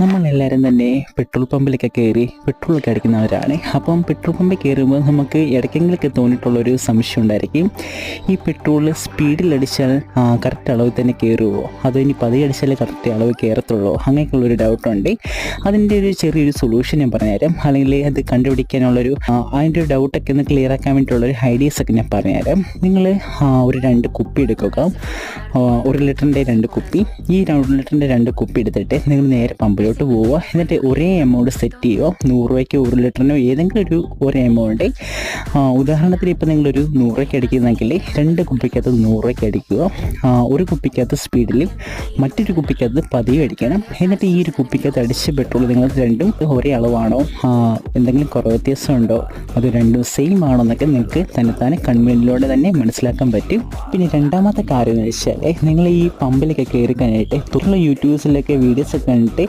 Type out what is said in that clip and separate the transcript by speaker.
Speaker 1: നമ്മളെല്ലാവരും തന്നെ പെട്രോൾ പമ്പിലൊക്കെ കയറി പെട്രോളൊക്കെ അടിക്കുന്നവരാണ്. അപ്പം പെട്രോൾ പമ്പിൽ കയറുമ്പോൾ നമുക്ക് ഇടയ്ക്കെങ്കിലൊക്കെ തോന്നിയിട്ടുള്ളൊരു സംശയം ഉണ്ടായിരിക്കും. ഈ പെട്രോൾ സ്പീഡിൽ അടിച്ചാൽ കറക്റ്റ് അളവിൽ തന്നെ കയറുമോ അതോ ഇനി പതിയെ അടിച്ചാലേ കറക്റ്റ് അളവ് കയറത്തുള്ളൂ? അങ്ങനെയൊക്കെയുള്ളൊരു ഡൗട്ടുണ്ട് അതിന്റെ ഒരു ചെറിയൊരു സൊല്യൂഷൻ ഞാൻ പറഞ്ഞുതരാം. അല്ലെങ്കിൽ അത് കണ്ടുപിടിക്കാനുള്ളൊരു അതിന്റെ ഒരു ഡൗട്ടൊക്കെ ഒന്ന് ക്ലിയർ ആക്കാൻ വേണ്ടിയിട്ടുള്ളൊരു ഐഡിയാസൊക്കെ ഞാൻ പറഞ്ഞുതരാം. നിങ്ങൾ ഒരു രണ്ട് കുപ്പി എടുക്കുക. ഒരു ലിറ്ററിന്റെ രണ്ട് കുപ്പി. ഈ രണ്ട് ലിറ്ററിന്റെ രണ്ട് കുപ്പി എടുത്തിട്ട് നിങ്ങൾ നേരെ പമ്പിലോട്ട് പോവുക. എന്നിട്ട് ഒരേ എമൗണ്ട് സെറ്റ് ചെയ്യുക. നൂറ് രൂപയ്ക്ക് ഒരു ലിറ്ററിനോ ഏതെങ്കിലും ഒരു ഒരു എമൗണ്ട് ഉദാഹരണത്തിന് ഇപ്പോൾ നിങ്ങളൊരു നൂറ് രൂപയ്ക്ക് അടിക്കുന്നെങ്കിൽ രണ്ട് കുപ്പിക്കകത്ത് നൂറ് രൂപയ്ക്ക് അടിക്കുക. ഒരു കുപ്പിക്കകത്ത് സ്പീഡിൽ മറ്റൊരു കുപ്പിക്കകത്ത് പതിവ് അടിക്കണം. എന്നിട്ട് ഈ ഒരു കുപ്പിക്കകത്ത് അടിച്ച പെട്രോൾ നിങ്ങൾ രണ്ടും ഒരേ അളവാണോ? എന്തെങ്കിലും കുറവ് വ്യത്യാസമുണ്ടോ അത് രണ്ടും സെയിം ആണോ എന്നൊക്കെ നിങ്ങൾക്ക് തന്നെത്താനെ കൺവീനിലൂടെ തന്നെ മനസ്സിലാക്കാൻ പറ്റും. പിന്നെ രണ്ടാമത്തെ കാര്യം എന്ന് വെച്ചാൽ നിങ്ങൾ ഈ പമ്പിലൊക്കെ കയറി കഴിഞ്ഞിട്ട് തുടർന്ന് യൂട്യൂബ്സിലൊക്കെ വീഡിയോസ് ഒക്കെ കണ്ടിട്ട്